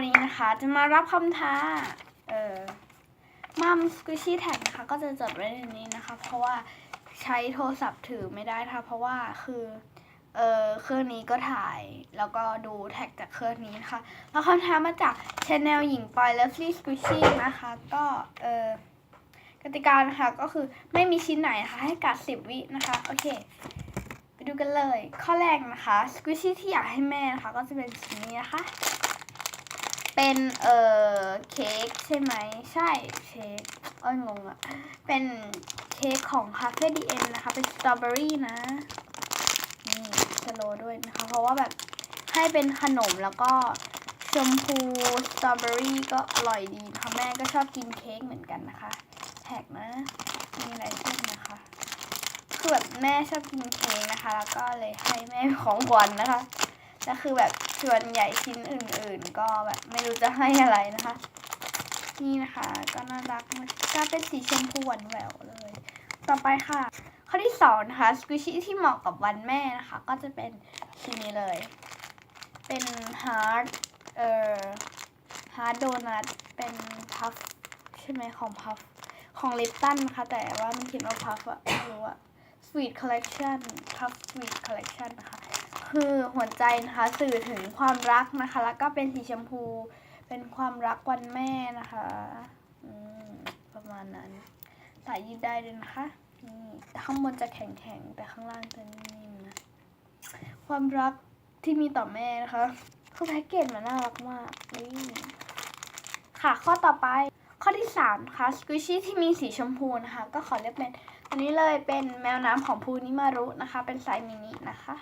วันนี้นะคะ จะมารับคำท้า เออมัมส q ิชชี่แท็กนะคะ ก็จะจดไว้ในนี้นะคะ เพราะว่าใช้โทรศัพท์ถือไม่ได้นะคะเพราะว่าคือ เออเครื่องนี้ก็ถ่าย แล้วก็ดูแท็กจากเครื่องนี้นะคะ แล้วคำท้ามาจากชแนลหญิงปอยเลฟลี่ส q ิชชี่นะคะ ก็ เออกติกานะคะ ก็คือไม่มีชิ้นไหนนะคะ ให้กัดสิบวินะคะ โอเคไปดูกันเลย ข้อแรกนะคะส q ิชชี่ที่อยากให้แม่นะคะ ก็จะเป็นชิ้นนี้นะคะ เป็นเอ่อเค้กใช่ไหมใช่เค้กอ้ยงงอะเป็นเค้กของคาเฟ่ดีเอ็นนะคะ เป็นสตรอเบอรี่นะ นี่สโลด้วยนะคะ เพราะว่าแบบให้เป็นขนมแล้วก็ชมพูสตรอเบอรี่ก็อร่อยดีนะคะแม่ก็ชอบกินเค้กเหมือนกันนะคะแท็กนะ มีอะไรขึ้นนะคะ คือแบบแม่ชอบกินเค้กนะคะ แล้วก็เลยให้แม่ของขวัญนะคะ แต่คือแบบส่วนใหญ่ชิ้นอื่น ๆ ก็แบบไม่รู้จะให้อะไรนะคะ นี่นะคะ ก็น่ารักมากก็เป็นสีชมพูหวานแหววเลย ต่อไปค่ะ ข้อที่สองนะคะส q ิชชี่ที่เหมาะกับวันแม่นะคะ ก็จะเป็นชิ้นนี้เลย เป็นฮาร์ดเอ่อฮาร์ดโดนัทเป็นพัฟใช่ไหมของพัฟของลิปตันนะคะ แต่ว่ามันเขียนว่าพัฟอะไม่รู้อะ Sweet Collection Puff Sweet Collection นะคะ คือหัวใจนะคะสื่อถึงความรักนะคะ แล้วก็เป็นสีชมพู เป็นความรักวันแม่นะคะประมาณนั้นสายยืดได้เลยนะคะนี่ข้างบนจะแข็งๆแต่ข้างล่างจะนิ่มๆนะความรักที่มีต่อแม่นะคะคือแพ็กเกจมันน่ารักมากนี่ค่ะข้อต่อไปข้อที่3นะคะสควิชชี่ที่มีสีชมพูนะคะก็ขอเลือกเป็นอันนี้เลยเป็นแมวน้ำของภูนิมารุนะคะ เป็นไซส์มินินะคะ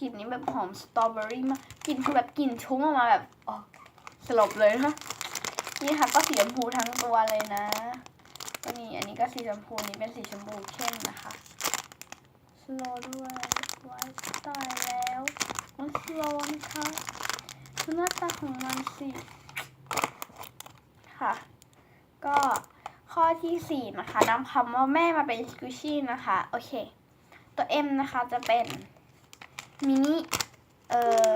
กลิ่นนี้แบบหอมสตรอเบอรี่มากกลิ่นคือแบบกลิ่นชุ่มออกมาแบบอ๋อสลบเลยนะคะนี่ค่ะก็สีชมพูทั้งตัวเลยนะก็นี่อันนี้ก็สีชมพูนี้เป็นสีชมพูเข้มนะคะสโลด้วยไว้ตายแล้วมันสโลนะคะดูหน้าตาของมันสิค่ะ ก็ข้อที่สี่นะคะนำคำว่าแม่มาเป็นสกูชี่นะคะ โอเค ตัว M นะคะจะเป็น มินิเอ่อ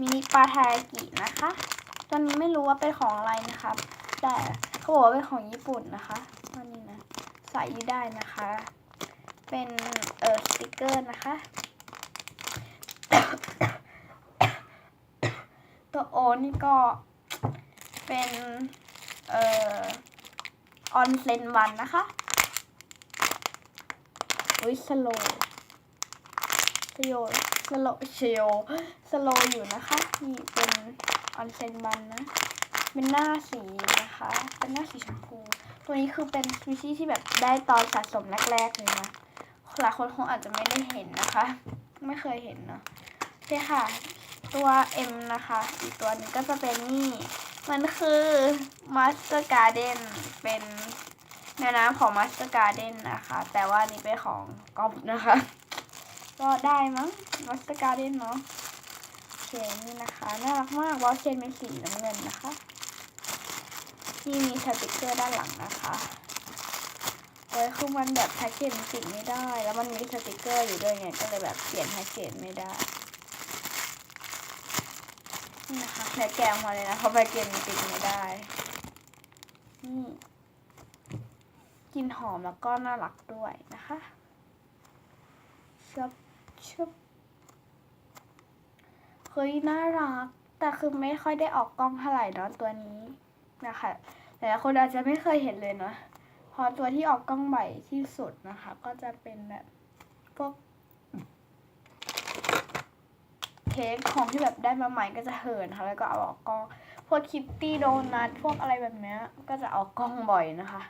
มินิปลาทารากินะคะ ตอนนี้ไม่รู้ว่าเป็นของอะไรนะคะแต่เขาบอกว่าเป็นของญี่ปุ่นนะคะวันนี้นะใส่ยืดได้นะคะ เป็นเอ่อสติกเกอร์นะคะตัวโอนี่ก็เป็นเอ่อออนเซนวันนะคะอุ้ยสโล สโยสโลเชโยสโลอยู่นะคะนี่เป็นออนเซนวันนะเป็นหน้าสีนะคะ เป็นหน้าสีชมพู ตัวนี้คือเป็นสปีชีส์ที่แบบได้ตอนสะสมแรกๆเลยนะหลายคนคงอาจจะไม่ได้เห็นนะคะ ไม่เคยเห็นเนาะโอเคค่ะ ตัว M นะคะ อีกตัวนึงก็จะเป็นนี่ มันคือ Master Garden เป็นแม่น้ำของ Master Garden นะคะ แต่ว่านี่เป็นของก๊อฟนะคะ ก็ได้มั้ง Master Garden เนาะโอเคนี่นะคะน่ารักมากวอลเชนเป็นสีน้ำเงินนะคะ นี่มีสติกเกอร์ด้านหลังนะคะเออคือมันแบบแพ็กเกจมันติดไม่ได้ แล้วมันมีสติกเกอร์อยู่ด้วยไงก็เลยแบบเปลี่ยนแพ็กเกจไม่ได้นี่นะคะเดี๋ยวแกะออกมาเลยนะเพราะแพ็กเกจมันติดไม่ได้นี่กลิ่นหอมแล้วก็น่ารักด้วยนะคะชุบ ชุบเฮ้ยน่ารัก แต่คือไม่ค่อยได้ออกกล้องเท่าไหร่เนาะตัวนี้นะคะแต่คนอาจจะไม่เคยเห็นเลยเนาะพอตัวที่ออกกล้องบ่อยที่สุดนะคะ ก็จะเป็นแบบพวกเค้กของที่แบบได้มาใหม่ก็จะเหินค่ะแล้วก็เอาออกกล้อง พวกคิตตี้โดนัทพวกอะไรแบบเนี้ยก็จะออกกล้องบ่อยนะคะ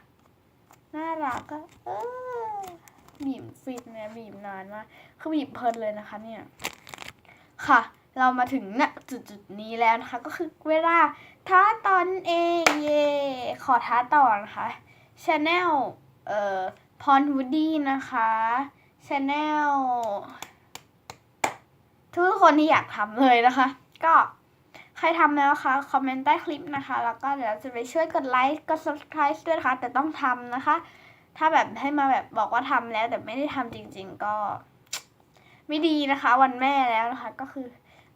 น่ารักก็เออ บีบฟินเนี่ยบีบนานมากคือบีบเพลินเลยนะคะเนี่ย ค่ะ เรามาถึงณจุดจุดนี้แล้วนะคะ ก็คือเวลาท้าตอนเองเย่ขอท้าต่อนะคะชาแนลเอ่อพรวูดดี้นะคะชาแนลทุกคนที่อยากทำเลยนะคะ ก็ใครทำแล้วคะคอมเมนต์ใต้คลิปนะคะ แล้วก็เดี๋ยวจะไปช่วยกดไลค์กด subscribe ด้วยนะคะ แต่ต้องทำนะคะ ถ้าแบบให้มาแบบบอกว่าทำแล้วแต่ไม่ได้ทำจริง ๆ ก็ ไม่ดีนะคะ วันแม่แล้วนะคะ ก็คือ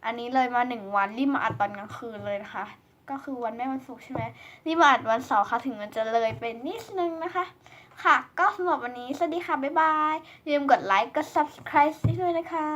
อันนี้เลยมาหนึ่งวันรีบมาอัดตอนกลางคืนเลยนะคะ ก็คือวันแม่วันศุกร์ใช่ไหมรีบมาอัดวันเสาร์ค่ะถึงมันจะเลยเป็นนิดนึงนะคะ ค่ะ ก็สำหรับวันนี้สวัสดีค่ะบ๊ายบายอย่าลืมกดไลค์กด subscribe ด้วยนะคะ